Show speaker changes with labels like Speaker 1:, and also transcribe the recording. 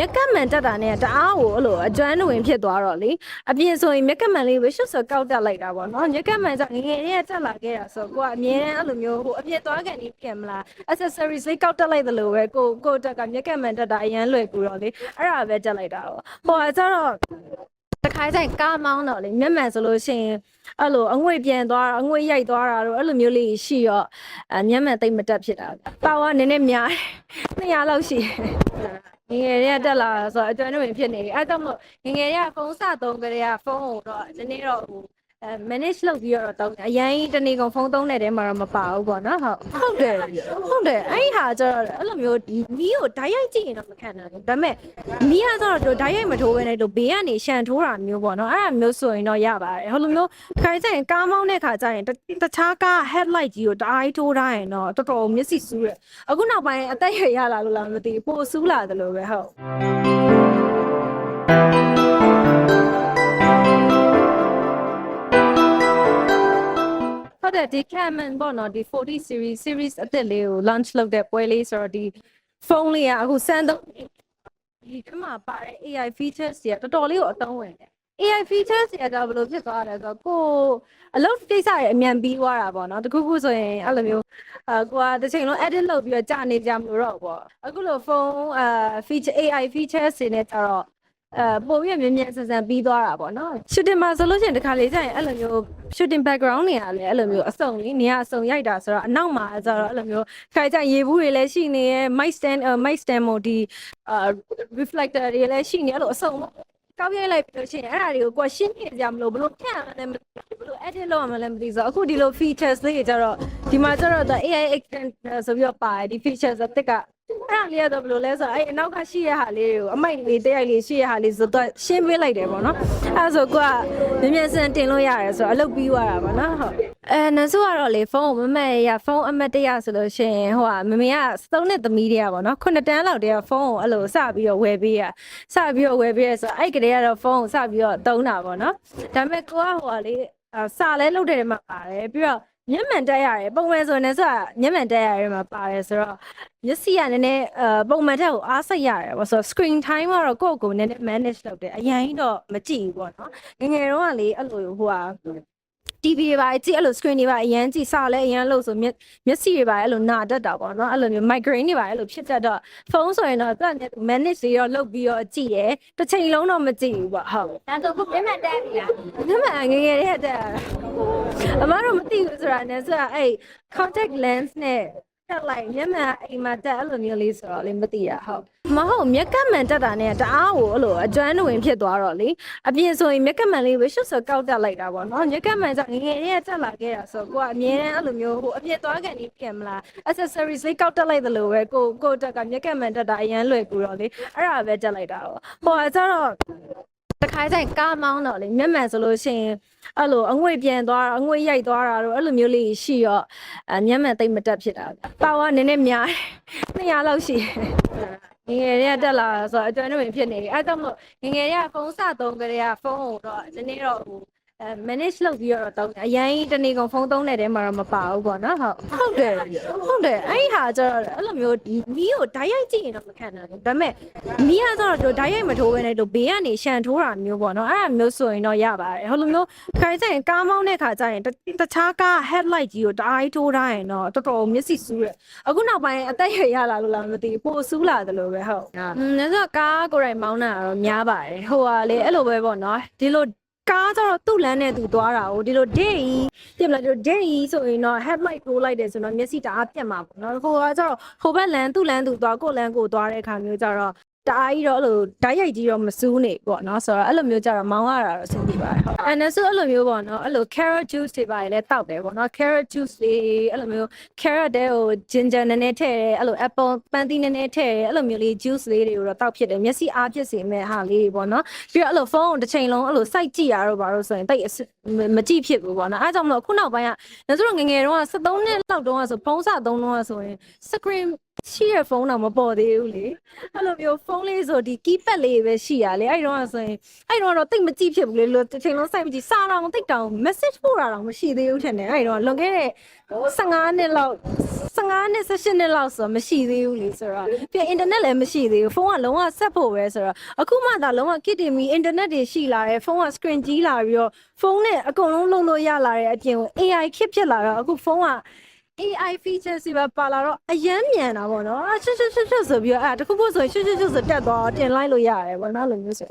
Speaker 1: မျက်ကပ်မှန်တက်တာနဲ့တအားကိုအဲ့လိုအကျွမ်းတဝင်ဖြစ်သွားတော့လေအပြင်ဆိုရင်မျက်ကပ်မှန်လေးပဲရှုပ်ဆိုကောက်တက်လိုက်တာပေါ့နော်မျက်ကပ်မှန်ဆိုငယ်ငယ်လေးကတက်လာခဲ့တာဆိုကိုကအမြဲတမ်းအဲ့လိုမျိုးဟိုအပြင်သွားကန်နေပြန်မလား accessories လေးကောက်တက်လိုက်သလိုပဲကိုကိုတက်ကမျက်ကပ်မှန်တက်တာအရန်လွယ်ကူတော့လေအဲ့ဒါပဲတက်လိုက်တာပေါ့ဟိုကကျတော့တခါကျရင်ကားမောင်းတော့လေမျက်မှန်ဆိုလို့ရှိရင်အဲ့လိုအငွေ့ပြန်သွားအငွေ့ရိုက်သွားတာတော့အဲ့လိုမျိုးလေးရှိတော့အမျက်မှန်တိတ်မတက်ဖြစ်တာပါဝါနည်းနည်းများ200လောက်ရှိတယ် ငယ်ငယ်လေးကတက်လာဆိုတော့အကျွမ်းတွင်ဖြစ်နေပြီအဲဒါကြောင့်မို့ငယ်ငယ်လေးကဖုန်းစသုံးကြတဲ့ကဖုန်းကိုတော့နည်းနည်းတော့ဟိုအဲ manage လုပ်ပြီးတော့တောင်းတယ်အရင်တနေ့ကုန်ဖုန်းသုံးတဲ့တဲမှာတော့မပါဘူးပေါ့နော်ဟုတ်ဟုတ်တယ်ဟုတ်တယ်အဲ့ဒီဟာကျတော့အဲ့လိုမျိုးမီးကိုဓာတ်ရိုက်ကြည့်ရင်တော့မခံနိုင်ဘူးဒါပေမဲ့မီးကကျတော့ဓာတ်ရိုက်မထိုးဘဲနဲ့တို့ဘေးကနေရှန်ထိုးတာမျိုးပေါ့နော်အဲ့ဒါမျိုးဆိုရင်တော့ရပါတယ်ဟိုလိုမျိုးခါကျရင်ကားမောင်းတဲ့ခါကျရင်တတခြားကား headlight ကြီးကိုတအားကြီးထိုးထားရင်တော့တော်တော်မျက်စိစူးရအခုနောက်ပိုင်းအသက်ရရလာလို့လားမသိဘူးပိုစူးလာတယ်လို့ပဲဟုတ် တ်တယ်ဒီ Canon ပေါ့နော်ဒီ 40 series series အသစ်လေးကို launch လုပ်တဲ့ပွဲလေးဆိုတော့ဒီဖုန်းလေးကအခုစမ်းတော့ဒီကမှာပါတဲ့ AI features တွေကတော်တော်လေးကိုအသုံးဝင်တယ် AI features တွေကဘယ်လိုဖြစ်သွားလဲဆိုတော့ကိုအလုပ်ကိစ္စတွေအမြန်ပြီးသွားတာပေါ့နော်တခုခုဆိုရင်အဲ့လိုမျိုးအာကိုကတစ်ချိန်လုံး edit လုပ်ပြီးတော့ကြာနေကြမလို့တော့ပေါ့အခုလိုဖုန်းအာ feature AI features တွေနဲ့ကြတော့ အဲပုံရမြင်မြန်ဆန်ဆန်ပြီးသွားတာပေါ့နော် shooting မှာဆိုလို့ရှိရင်တခါလေးကျရင်အဲ့လိုမျိုး shooting background တွေကလည်းအဲ့လိုမျိုးအစုံလေးနေရာအစုံရိုက်တာဆိုတော့အနောက်မှာကျတော့အဲ့လိုမျိုးခါကျရင်ရေဘူးတွေလည်းရှိနေရဲ့ mic stand အဲ mic stand မို့ဒီအာ reflector တွေလည်းရှိနေအဲ့လိုအစုံပေါ့ကောက်ရိုက်လိုက်ပြီးလို့ရှိရင်အဲ့ဒါတွေကိုကိုယ်ရှင်းပြကြမလို့ဘလို့ဖြန့်ရမလဲမသိဘူးဘလို့ edit လုပ်ရမလဲမသိဘူးဆိုတော့အခုဒီလို features လေးတွေကျတော့ဒီမှာကျတော့ AI extend ဆိုပြီးတော့ပါတယ်ဒီ features အသစ်က အဲ့ဒါလေးကတော့ဘယ်လိုလဲဆိုတော့အဲ့အနောက်ကရှိရဟာလေးတွေကိုအမိုက်လေးတက်ရိုက်လေးရှိရဟာလေးဆိုတော့ရှင်းပေးလိုက်တယ်ပေါ့နော်အဲ့ဒါဆိုကိုကမြင်မြန်ဆန်တင်လို့ရတယ်ဆိုတော့အလုပ်ပြီးသွားတာပေါ့နော်ဟုတ်အဲနန်းစုကတော့လေဖုန်းကိုမမက်ရဖုန်းအမတ်တရဆိုလို့ရှိရင်ဟိုကမမေကသုံးနှစ်သမီးတည်းပေါ့နော်ခုနှစ်တန်းလောက်တည်းကဖုန်းကိုအဲ့လိုစပြီးတော့ဝယ်ပေးရစပြီးတော့ဝယ်ပေးရဆိုတော့အဲ့ကလေးကတော့ဖုန်းကိုစပြီးတော့သုံးတာပေါ့နော်ဒါပေမဲ့ကိုကဟိုကလေအာစာလဲလုပ်တယ်မှာပါတယ်ပြီးတော့ မျက်မှန်တက်ရတယ်ပုံမှန်ဆိုရင်လည်းဆိုတာမျက်မှန်တက်ရတယ်မှာပါတယ်ဆိုတော့မျက်စိကနည်းနည်းအပုံမှန်တက်ကိုအားစိတ်ရတယ်ပေါ့ဆိုတော့ screen time ကတော့ကိုယ့်ကိုယ်နည်းနည်း manage လုပ်တယ်အရင်တော့မကြည့်ဘူးပေါ့နော်ငယ်ငယ်တော့ကလေအဲ့လိုဟိုဟာ TV တွေပါကြည့်အဲ့လို screen တွေပါအရင်ကြည့်စလဲအရင်လို့ဆိုမျက်မျက်စိတွေပါအဲ့လိုနာတတ်တာပေါ့နော်အဲ့လိုမျိုး migraine တွေပါအဲ့လိုဖြစ်တတ်တော့ဖုန်းဆိုရင်တော့သူက manage တွေတော့လုပ်ပြီးတော့ကြည့်တယ်တစ်ချိန်လုံးတော့မကြည့်ဘူးပေါ့ဟုတ်
Speaker 2: ဒါဆိုခုမျက်မှန်တက်ပြီလား
Speaker 1: ညမငယ်ငယ်လေးတက်ရတာအမတို့မသိဘူးဆိုတာနဲ့ဆိုတာအဲ့ contact lens နဲ့ တက်လိုက်မျက်မှန်အိမ်မှာတက်အဲ့လိုမျိုးလေးဆိုတော့လေမသိရဟုတ်မဟုတ်မျက်ကပ်မှန်တက်တာနဲ့တအားကိုအဲ့လိုအကျွမ်းတဝင်ဖြစ်သွားတော့လေအပြင်ဆိုရင်မျက်ကပ်မှန်လေးပဲရှုပ်ဆိုကောက်တက်လိုက်တာပေါ့နော်မျက်ကပ်မှန်ဆိုငယ်ငယ်လေးကတက်လာခဲ့တာဆိုကိုကအမြဲတမ်းအဲ့လိုမျိုးဟိုအပြင်သွားကန်နေပြန်မလား accessories လေးကောက်တက်လိုက်သလိုပဲကိုကိုတက်ကမျက်ကပ်မှန်တက်တာအရန်လွယ်ကူတော့လေအဲ့ဒါပဲတက်လိုက်တာပေါ့ဟိုကကျတော့ တခါကျရင်ကားမောင်းတော့လေမျက်မှန်ဆိုလို့ရှိရင်အဲ့လိုအငွေ့ပြန်သွားအငွေ့ရိုက်သွားတာတော့အဲ့လိုမျိုးလေးရှိတော့အမျက်မှန်တိတ်မတက်ဖြစ်တာပါဝါနည်းနည်းများ200လောက်ရှိတယ်ငယ်ငယ်လေးကတက်လာဆိုတော့အကျွမ်းတွင်ဖြစ်နေပြီအဲဒါကြောင့်မို့ငယ်ငယ်လေးကဖုန်းစသုံးကြတဲ့ကဖုန်းကိုတော့နည်းနည်းတော့ဟိုအဲ manage လုပ်ပြီးတော့တောင်းတယ်အရင်တနေ့ကုန်ဖုန်းသုံးတဲ့တဲမှာတော့မပါဘူးပေါ့နော်ဟုတ်ဟုတ်တယ်ဟုတ်တယ်အဲ့ဒီဟာကျတော့အဲ့လိုမျိုးမီးကိုဓာတ်ရိုက်ကြည့်ရင်တော့မခံနိုင်ဘူးဒါပေမဲ့မီးကကျတော့ဓာတ်ရိုက်မထိုးဘဲနဲ့တို့ဘေးကနေရှန်ထိုးတာမျိုးပေါ့နော်အဲ့ဒါမျိုးဆိုရင်တော့ရပါတယ်ဟိုလိုမျိုးခါကျရင်ကားမောင်းတဲ့ခါကျရင်တခြားကား headlight ကြီးကိုတအားကြီးထိုးထားရင်တော့တော်တော်မျက်စိစူးရအခုနောက်ပိုင်းအသက်ရရလာလို့လားမသိဘူးပိုစူးလာတယ်လို့ပဲဟုတ်อืมလည်းဆိုတော့ကားကိုယ်တိုင်မောင်းတာကတော့များပါတယ်ဟိုဟာလေအဲ့လိုပဲပေါ့နော်ဒီလို ကားကျတော့သူ့လမ်းနဲ့သူသွားတာကိုဒီလို day ပြင်မလားဒီလို day ဆိုရင်တော့ headlight ကိုလိုက်တယ်ဆိုတော့မျက်စိတအားပြတ်မှာပေါ့နော်ဟိုကကျတော့ဟိုဘက်လမ်းသူ့လမ်းသူသွားကိုယ့်လမ်းကိုသွားတဲ့အခါမျိုးကျတော့ တအားကြီးတော့အဲ့လိုဓာတ်ရိုက်ကြီးတော့မစူးနေပေါ့နော်ဆိုတော့အဲ့လိုမျိုးကျတော့မောင်းရတာတော့အဆင်ပြေပါတယ်ဟုတ်အဲနဲ့ဆိုအဲ့လိုမျိုးပေါ့နော်အဲ့လို carrot juice တွေပါလေတောက်တယ်ပေါ့နော် carrot juice လေးအဲ့လိုမျိုး carrot တဲ့ဟို ginger နည်းနည်းထည့်တယ်အဲ့လို apple ပန်းသီးနည်းနည်းထည့်တယ်အဲ့လိုမျိုးလေး juice လေးတွေကိုတော့တောက်ဖြစ်တယ်မျက်စိအားဖြစ်စေမဲ့ဟာလေးတွေပေါ့နော်ပြီးတော့အဲ့လိုဖုန်းကိုတစ်ချိန်လုံးအဲ့လိုစိုက်ကြည့်ရတော့ဘာလို့ဆိုရင်တိတ်အဆမမကြည့်ဖြစ်ဘူးပေါ့နော်အဲဒါကြောင့်မလို့အခုနောက်ပိုင်းကဒါဆိုတော့ငယ်ငယ်တုန်းက73နှစ်လောက်တုန်းကဆိုဖုန်းစသုံးတုန်းကဆိုရင် screen ရှိရဖုန်းတော့မပေါ်သေးဘူးလေအဲ့လိုမျိုးဖုန်းလေးဆိုဒီ keypad လေးပဲရှိရလေအဲ့တော့ကဆိုရင်အဲ့တော့တော့တိတ်မကြည့်ဖြစ်ဘူးလေလို့တစ်ချိန်လုံးစိုက်မကြည့်စာတော့တိတ်တောင် message ပို့တာတော့မရှိသေးဘူးထင်တယ်အဲ့တော့လွန်ခဲ့တဲ့15နှစ်လောက်15နှစ်18နှစ်လောက်ဆိုတော့မရှိသေးဘူးလေဆိုတော့ပြီးရင် internet လည်းမရှိသေးဘူးဖုန်းကလုံးဝဆက်ဖို့ပဲဆိုတော့အခုမှသာလုံးဝ kit တင်ပြီး internet တွေရှိလာတယ်ဖုန်းက screen ကြီးလာပြီးတော့ဖုန်းနဲ့အကုန်လုံးလုံးလို့ရလာတဲ့အပြင်ကို AI kit ဖြစ်လာတော့အခုဖုန်းက AI features တွေပါပါလာတော့အယမ်းမြန်တာပေါ့နော်အချွတ်ချွတ်ချွတ်ချွတ်ဆိုပြီးတော့အဲတခုခုဆိုရင်ချွတ်ချွတ်ချွတ်ဆိုတက်သွားတင်လိုက်လို့ရတယ်ပေါ့နော်လိုမျိုးဆို